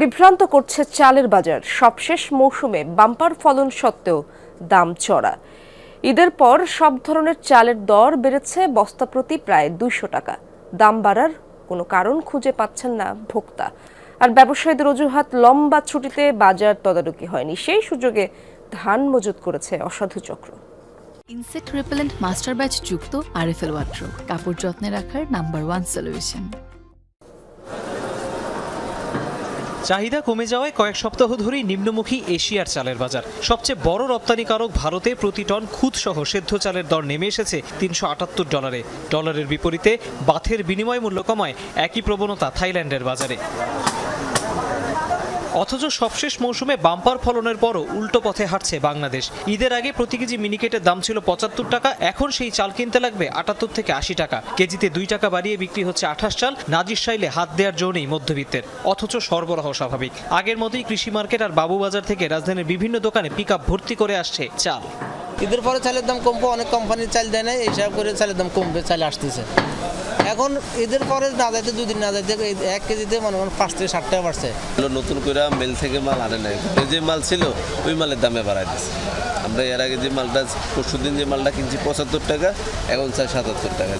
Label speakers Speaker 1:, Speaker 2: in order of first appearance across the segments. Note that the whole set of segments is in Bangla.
Speaker 1: বিভ্রান্ত করছে চালের বাজার। সবশেষ মৌসুমে বাম্পার ফলন সত্ত্বেও দাম চড়া। ঈদের পর সব ধরনের চালের দর বেড়েছে, বস্তা প্রতি প্রায় দুইশো টাকা। দাম বাড়ার কোনো কারণ খুঁজে পাচ্ছেন না ভোক্তা। আর ব্যবসায়ীদের অজুহাত, লম্বা ছুটিতে বাজার তদারকি হয়নি। সেই সুযোগে ধান মজুত করেছে অসাধু চক্র।
Speaker 2: ইনসেক্ট রিপেলেন্ট মাস্টার ব্যাচ যুক্ত আরএফএল ওয়াট্রো কাপড় যত্নে রাখার নাম্বার ওয়ান সলিউশন।
Speaker 3: চাহিদা কমে যাওয়ায় কয়েক সপ্তাহ ধরেই নিম্নমুখী এশিয়ার চালের বাজার। সবচেয়ে বড় রপ্তানিকারক ভারতে প্রতি টন খুদসহ সেদ্ধ চালের দর নেমে এসেছে তিনশো আটাত্তর ডলারে। ডলারের বিপরীতে বাথের বিনিময় মূল্য কমায় একই প্রবণতা থাইল্যান্ডের বাজারে। অথচ সবশেষ মৌসুমে বাম্পার ফলনের পরও উল্টো পথে হাঁটছে বাংলাদেশ। ঈদের আগে প্রতি কেজি মিনিকেটের দাম ছিল পঁচাত্তর টাকা, এখন সেই চাল কিনতে লাগবে আটাত্তর থেকে আশি টাকা। কেজিতে দুই টাকা বাড়িয়ে বিক্রি হচ্ছে আঠাশ চাল, নাজির সাইলে হাত দেওয়ার জন্যই মধ্যবিত্তের। অথচ সরবরাহ স্বাভাবিক। আগের মতোই কৃষি মার্কেট আর বাবুবাজার থেকে রাজধানীর বিভিন্ন দোকানে পিক ভর্তি করে আসছে চাল।
Speaker 4: ঈদের পরে চালের দাম কমবে, অনেক কোম্পানির চাল দেয় না এই হিসাব করে চালের দাম কমবে, চাল আসতেছে। এখন ঈদের পরে না যাইতে, দুদিন না যাইতে এক কেজিতে মনে মনে পাঁচ থেকে ষাট টাকা বাড়ছে
Speaker 5: নতুন করে মেল থেকে মাল আনে নাই। যে মাল ছিল, ওই মালের দামে বাড়াই দিচ্ছে আমরা এর আগে যে মালটা পরশু দিন যে মালটা কিনছি, পঁচাত্তর টাকা, এখন চাই সাতাত্তর টাকা।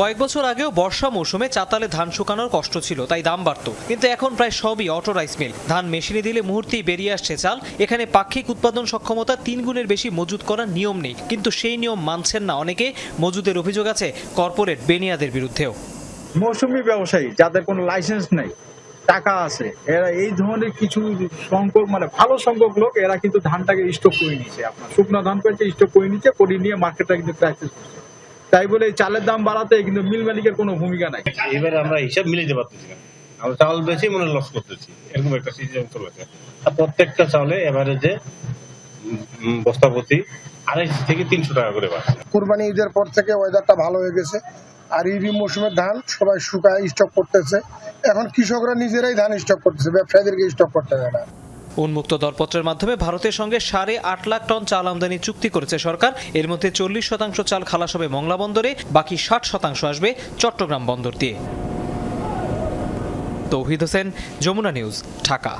Speaker 3: কয়েক বছর আগেও বর্ষা মৌসুমে চাতালে ধান শুকানোর কষ্ট ছিল, তাই দাম বাড়তো। কিন্তু এখন প্রায় সবই অটো রাইস মিল ধান মেশিনে দিলে মুহূর্তেই বেরিয়ে আসছে চাল। এখানে পাক্ষিক উৎপাদন সক্ষমতা তিন গুণের বেশি মজুত করার নিয়ম নেই। কিন্তু সেই নিয়ম মানছেন না অনেকে। মজুদের অভিযোগ আছে কর্পোরেট বেনিয়াদের বিরুদ্ধেও।
Speaker 6: মৌসুমি ব্যবসায়ী, যাদের কোনো লাইসেন্স নেই, টাকা আছে, এরা এই ধরনের কিছু সংখ্যক মানে ভালো সংখ্যক লোক, এরা কিন্তু ধানটাকে স্টক করে নিচ্ছে আপনার শুকনো ধান করেছে স্টক করে নিচ্ছে করে নিয়ে মার্কেটটা কিন্তু ক্রাইসিস তাই বলে এই চালের দাম বাড়াতে কিন্তু মিল মালিকের কোনো ভূমিকা নাই।
Speaker 7: এবারে আমরা হিসাব মিলাইতে পারতেছি না। আমরা চাউল বেশি মনে লস করতেছি। এরকম একটা সিস্টেম চলেছে আর প্রত্যেকটা চাউলে এভারেজে বস্তা প্রতি আড়াইশো থেকে তিনশো টাকা করে বাড়ছে।
Speaker 8: কোরবানি ঈদের পর থেকে ওয়েদারটা ভালো হয়ে গেছে। আর ঈদি মৌসুমের ধান সবাই শুকায় স্টক করতেছে। এখন কৃষকরা নিজেরাই ধান স্টক করতেছে ব্যবসায়ীদেরকে স্টক করতে দেয় না।
Speaker 3: উন্মুক্ত দরপত্রের মাধ্যমে ভারতের সঙ্গে সাড়ে আট লাখ টন চাল আমদানি চুক্তি করেছে সরকার। এর মধ্যে চল্লিশ শতাংশ চাল খালাস হবে মংলা বন্দরে, বাকি ষাট শতাংশ আসবে চট্টগ্রাম বন্দর দিয়ে। তৌহিদ হোসেন, যমুনা নিউজ, ঢাকা।